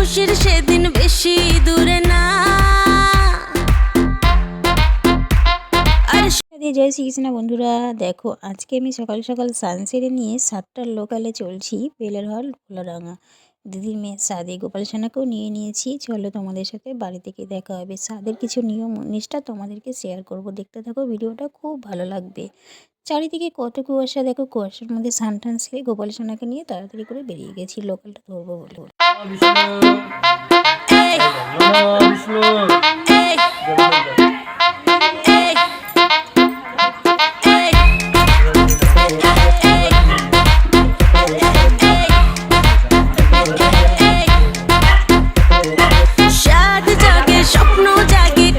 খুশির সেদিন বেশি দূরে না। জয় শ্রীকৃষ্ণ বন্ধুরা, দেখো, আজকে আমি সকাল সকাল সানসেটে নিয়ে সাতটার লোকালে চলছি বেলের হল ভোলাডাঙ্গা দিদির মেয়ের সাদে গোপাল সোনাকেও নিয়ে নিয়েছি। চলো তোমাদের সাথে বাড়ি থেকে দেখা হবে। সাদের কিছু নিয়ম নিষ্ঠা তোমাদেরকে শেয়ার করব। দেখতে থাকো, ভিডিওটা খুব ভালো লাগবে। চারিদিকে কত কুয়াশা, দেখো, কুয়াশার মধ্যে সান টান সেরে গোপাল সোনাকে নিয়ে তাড়াতাড়ি করে বেরিয়ে গেছি। লোকালটা ধরবো বলে।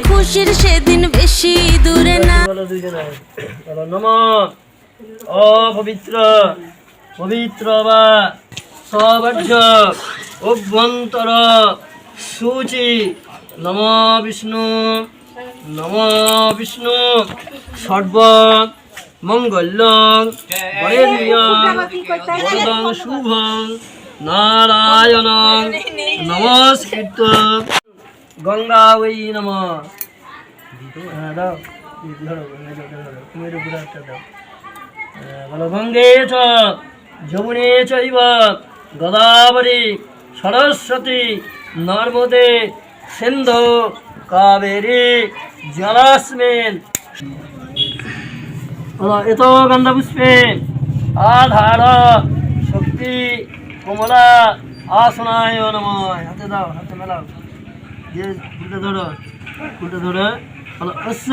খুশির সেদিন বেশি দূরে না অপবিত্র পবিত্র বা সবর্জ অভ্যন্তর সূচি। নম বিষ্ণু নম বিষ্ণু। সর্ব মঙ্গল শুভং নারায়ণ। নমস্কৃত। গঙ্গা ওই নমঃ। হ্যাঁ, দাও। গঙ্গা জল ধরো কুমির উপরে একটা দাও। বলো গঙ্গে চ যমুনে চৈব গদাবরী। সরস্বতী নর্মদে সিন্ধু কাবেরী জলাস্মিন এত গন্ধপুষ্পে আধার, শক্তি, কমলা, আসনায় নময়। হাতে দাও, হাতে মেলাও। দিয়ে উল্টে ধরো, উল্টে ধরে। অশ্ব,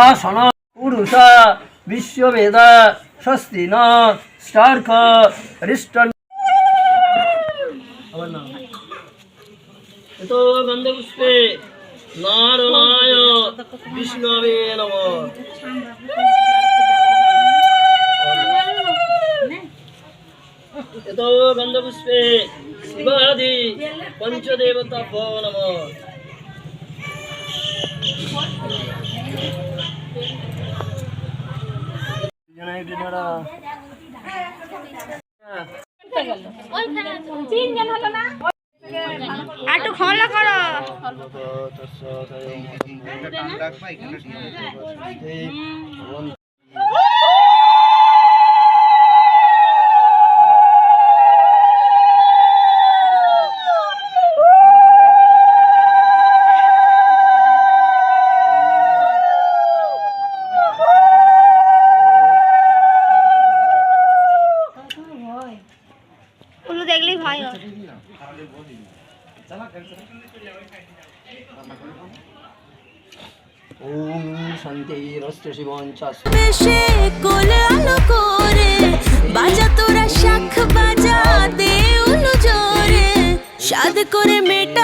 আসন, পুরুষ, বিশ্ববেদ, স্বস্তি, ন স্টার্ক হৃষ্ট এত গন্ধপুষ্পে নারায়ণ বিষ্ণবে নম। এত গন্ধপুষ্পে শিবাদি পঞ্চদেবতা নম। একটু ফলো করো। দেখলেই হয়। ওম শান্তি রস্ত সে কোল করে, বাজা তোরা শাখ বাজা দে উলু জোরে সাদ করে মেটাতেই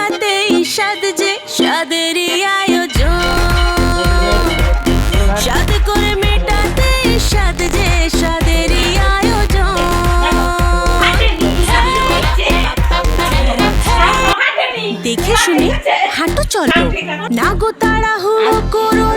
না গো তাড়াহুড়ো করো